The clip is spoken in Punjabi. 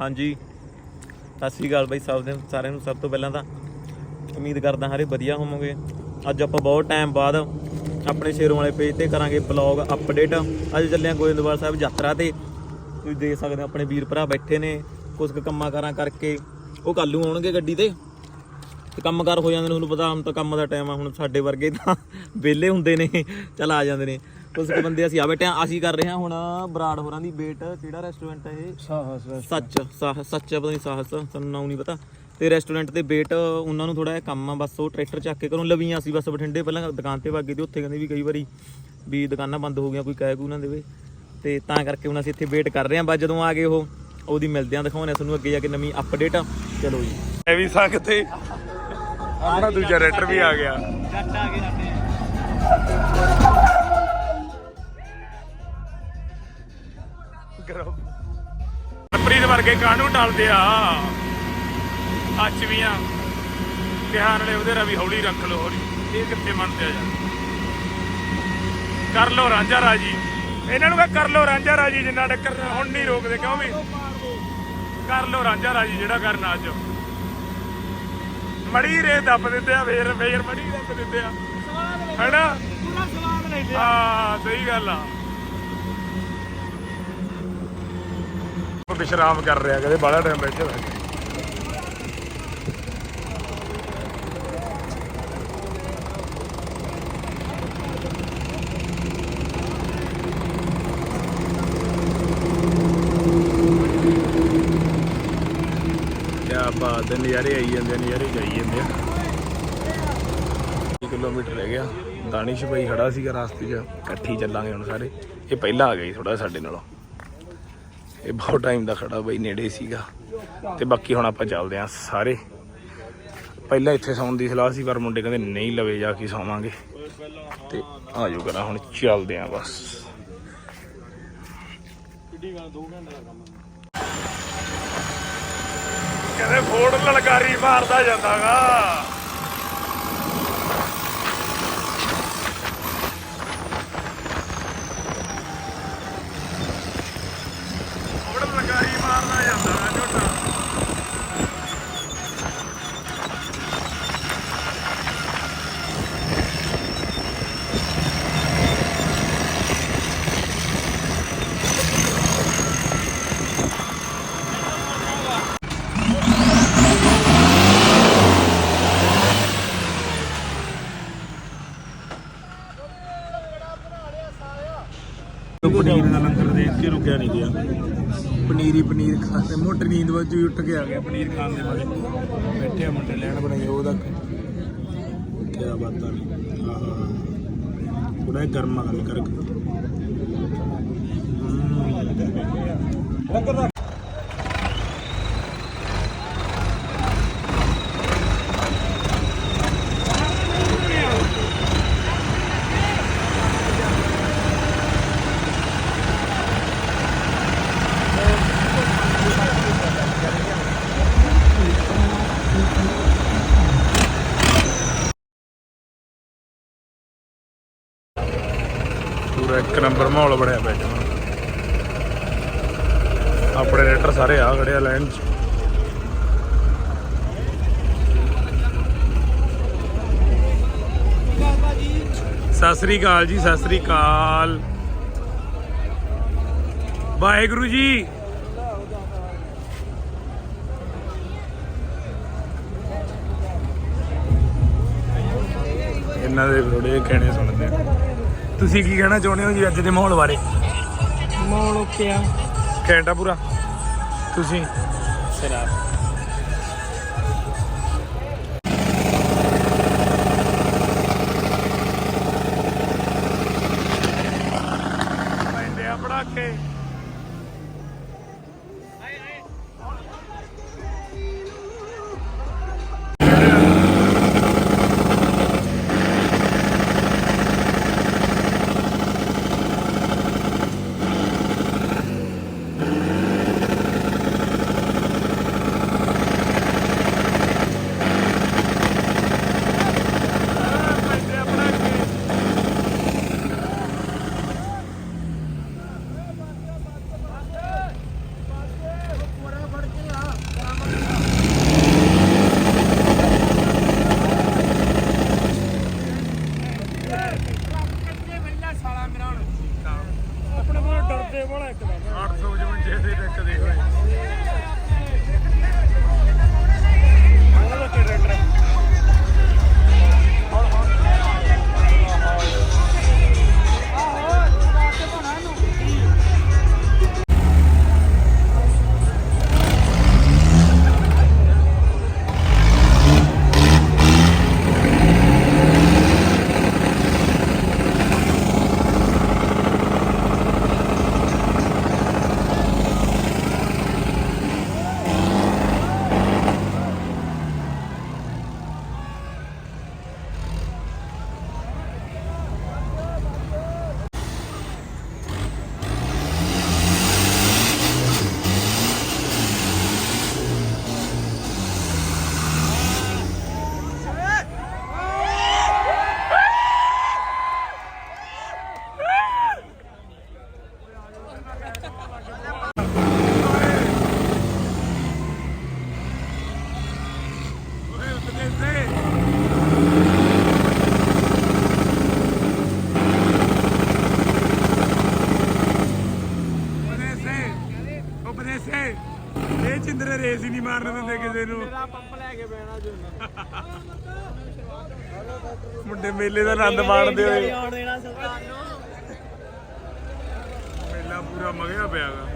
ਹਾਂਜੀ। ਸਤਿ ਸ੍ਰੀ ਅਕਾਲ ਬਾਈ, ਸਭ ਦੇ ਸਾਰਿਆਂ ਨੂੰ ਸਭ ਤੋਂ ਪਹਿਲਾਂ ਤਾਂ ਉਮੀਦ ਕਰਦਾ ਹਰੇ ਵਧੀਆ ਹੋਵੋਗੇ। ਅੱਜ ਆਪਾਂ ਬਹੁਤ ਟਾਈਮ ਬਾਅਦ ਆਪਣੇ ਸ਼ੇਰੋਂ ਵਾਲੇ ਪੇਜ ਤੇ ਕਰਾਂਗੇ ਬਲੌਗ ਅਪਡੇਟ ਅੱਜ ਚੱਲੇ ਹਾਂ ਗੋਇੰਦਵਾਲ ਸਾਹਿਬ ਯਾਤਰਾ ਤੇ। ਤੁਸੀਂ ਦੇਖ ਸਕਦੇ ਹੋ ਆਪਣੇ ਵੀਰ ਭਰਾ ਬੈਠੇ ਨੇ ਕੁਝ ਕੁ ਕੰਮਾਂ ਕਾਰਾਂ ਕਰਕੇ। ਉਹ ਕੱਲੂ ਆਉਣਗੇ ਗੱਡੀ ਤੇ। ਤੇ ਕੰਮਕਾਰ ਹੋ ਜਾਂਦੇ ਨੇ, ਤੁਹਾਨੂੰ ਪਤਾ ਹੁਣ ਤਾਂ ਕੰਮ ਦਾ ਟਾਈਮ ਆ, ਹੁਣ ਸਾਡੇ ਵਰਗੇ ਤਾਂ ਵਿਹਲੇ ਹੁੰਦੇ ਨੇ। ਚੱਲ ਆ ਜਾਂਦੇ ਨੇ। ਕੁਝ ਕੁ ਬੰਦੇ ਅਸੀਂ ਆ ਬੈਠੇ ਆ ਅਸੀਂ ਕਰ ਰਹੇ ਹਾਂ ਹੁਣ? ਬਰਾੜ ਹੋਰਾਂ ਦੀ ਵੇਟ ਕਿਹੜਾ ਰੈਸਟੋਰੈਂਟ ਹੈ ਇਹ? ਸਾਹਸ ਸੱਚ ਸਾਹ ਸੱਚ ਪਤਾ ਨਹੀਂ ਸਾਹਸ ਸਾਨੂੰ ਨਾਮ ਨਹੀਂ ਪਤਾ। ਤੇ ਰੈਸਟੋਰੈਂਟ ਤੇ ਵੇਟ ਉਹਨਾਂ ਨੂੰ ਥੋੜਾ ਜਿਹਾ ਕੰਮ ਆ ਬਸ ਉਹ ਟਰੈਕਟਰ ਚੱਕ ਕੇ ਘਰੋਂ ਲਵੀਆਂ ਸੀ ਬਸ ਬਠਿੰਡੇ ਪਹਿਲਾਂ ਦੁਕਾਨ ਤੇ ਭਾਗੇ ਤੇ ਉੱਥੇ ਕਹਿੰਦੇ ਵੀ ਕਈ ਵਾਰੀ ਵੀ ਦੁਕਾਨਾਂ ਬੰਦ ਹੋ ਗਈਆਂ ਕੋਈ ਕਹਿ ਕੂ ਨਾ ਦੇਵੇ। ਤੇ ਤਾਂ ਕਰਕੇ ਹੁਣ ਅਸੀਂ ਇੱਥੇ ਵੇਟ ਕਰ ਰਹੇ ਹਾਂ ਬਸ ਜਦੋਂ ਆ ਗਏ ਉਹ ਉਹਦੀ ਮਿਲਦੇ ਆ ਦਿਖਾਉਣੇ ਤੁਹਾਨੂੰ ਅੱਗੇ ਜਾ ਕੇ ਨਵੀਂ ਅਪਡੇਟ ਚਲੋ ਜੀ। ਇਹ ਵੀ ਸੰਗਤੇ ਆਪਣਾ ਦੂਜਾ ਰੈਟਰ ਵੀ ਆ ਗਿਆ। ਜੱਟ ਆ ਗਏ ਸਾਡੇ। ਪ੍ਰੀਤ ਵਰਗੇ ਕਾਹਨੂੰ ਟਲਦੇ ਆ? ਅੱਜ ਵੀ ਆ। ਕਿਹਾ ਨਾਲੇ ਉਹਦੇ ਰਵੀ ਹੌਲੀ ਰੱਖ ਲੋ ਹੌਲੀ। ਇਹ ਕਿੱਥੇ ਮੰਨਦੇ ਆ ਯਾਰ? ਕਰ ਲੋ ਰਾਂਝਾ ਰਾਜੀ। ਇਹਨਾਂ ਨੂੰ ਕਹ ਕਰ ਲੋ ਰਾਂਝਾ ਰਾਜੀ ਜਿੰਨਾ ਟੱਕਰ ਹੁਣ ਨਹੀਂ ਰੋਕਦੇ ਕਿਉਂ ਵੀ? ਕਰ ਲੋ ਰਾਂਝਾ ਰਾਜੀ ਜਿਹੜਾ ਕਰਨਾ ਅੱਜ ਮੜੀ ਰੇ ਦੱਬ ਦਿੰਦੇ ਆ ਫੇਰ ਫੇਰ ਮੜੀ ਦੱਬ ਦਿੰਦੇ ਆ। ਹੈਨਾ? ਪੂਰਾ ਸਵਾਦ ਲੈਂਦੇ ਆ। ਹਾਂ ਸਹੀ ਗੱਲ ਆ ਉਹ ਵਿਸ਼ਰਾਮ ਕਰ ਰਿਹਾ ਕਦੇ ਬਾਹਲਾ ਟਾਈਮ ਬੈਠੇ ਹੋਏ। ਕਿਆ ਬਾਤ ਹੈ ਨਜ਼ਾਰੇ ਆਈ ਜਾਂਦੇ ਆ, ਨਜ਼ਾਰੇ ਜਾਈ ਜਾਂਦੇ ਆ। 1 ਕਿਲੋਮੀਟਰ ਰਹਿ ਗਿਆ ਦਾਨਿਸ਼ ਭਾਈ ਖੜਾ ਸੀਗਾ ਰਾਸਤੇ 'ਚ ਇਕੱਠੀ ਚੱਲਾਂਗੇ ਹੁਣ ਸਾਰੇ। ਇਹ ਪਹਿਲਾਂ ਆ ਗਈ ਥੋੜਾ ਸਾਡੇ ਨਾਲੋਂ। ਇਹ ਬਹੁਤ ਟਾਈਮ ਦਾ ਖੜਾ ਬਈ ਨੇੜੇ ਸੀਗਾ। ਤੇ ਬਾਕੀ ਹੁਣ ਆਪਾਂ ਚੱਲਦੇ ਆਂ ਸਾਰੇ। ਪਹਿਲਾਂ ਇੱਥੇ ਸੌਣ ਦੀ ਸਲਾਹ ਸੀ, ਪਰ ਮੁੰਡੇ ਕਹਿੰਦੇ ਨਹੀਂ ਲਵੇ ਜਾ ਕੇ ਸੌਵਾਂਗੇ। ਤੇ ਆ ਜਾਓ ਕਰਾਂ, ਹੁਣ ਚੱਲਦੇ ਆਂ ਬਸ। ਕਹਿੰਦੇ ਫੋੜ ਲਲਕਾਰੀ ਮਾਰਦਾ ਜਾਂਦਾਗਾ ਫੋੜ ਲਲਕਾਰੀ ਮਾਰਦਾ ਜਾਂਦਾ ਝੋਟਾ ਪਨੀਰ ਦਾ ਲੰਗਰ ਦੇਖ ਕੇ ਰੁਕਿਆ ਨਹੀਂ ਗਿਆ। ਪਨੀਰੀ ਪਨੀਰ ਖਾਤੇ ਮੋਟੀ ਨੀਂਦ ਵੱਜ ਹੀ ਉੱਠ ਕੇ ਆ ਗਿਆ। ਪਨੀਰ ਖਾਣ ਦੇ ਬਾਰੇ ਬੈਠੇ ਆ ਮੁੰਡੇ ਲੈਣ ਬਣਾਈ ਉਹਦਾ ਕੀ ਬਾਤਾਂ ਨੇ। ਆਹਾ ਥੋੜਾ ਗਰਮਾ ਗੱਲ ਕਰ ਪੂਰਾ ਇੱਕ ਨੰਬਰ ਮਾਹੌਲ ਬਣਿਆ ਪਿਆ ਜਮਾਂ ਆਪਣੇ ਰੇਟਰ ਸਾਰੇ ਆ ਖੜੇ ਆ ਲਾਈਨ 'ਚ। ਸਤਿ ਸ੍ਰੀ ਅਕਾਲ ਜੀ ਸਤਿ ਸ੍ਰੀ ਅਕਾਲ। ਵਾਹਿਗੁਰੂ ਜੀ। ਇਹਨਾਂ ਦੇ ਥੋੜੇ ਕਹਿਣੇ ਸੁਣਦੇ ਆ। ਤੁਸੀਂ ਕੀ ਕਹਿਣਾ ਚਾਹੁੰਦੇ ਹੋ ਜੀ ਅੱਜ ਦੇ ਮਾਹੌਲ ਬਾਰੇ? ਮੋੜ ਓਕੇ ਆ। ਘੈਂਟਾ ਪੂਰਾ? ਤੁਸੀਂ ਸ਼ਰਾਬ ਦੇ ਵਾਲਾ ਇੱਕ ਦਾ। 855 ਦੇ ਟੱਕ ਦੇ ਹੋਏ ਤੇ ਰੇਸ ਹੀ ਨਹੀਂ ਮਾਰਨ ਦਿੰਦੇ ਕਿਸੇ ਨੂੰ। ਮੁੰਡੇ ਮੇਲੇ ਦਾ ਆਨੰਦ ਮਾਣਦੇ ਹੋਏ। ਮੇਲਾ ਪੂਰਾ ਮਗਿਆ ਪਿਆਗਾ।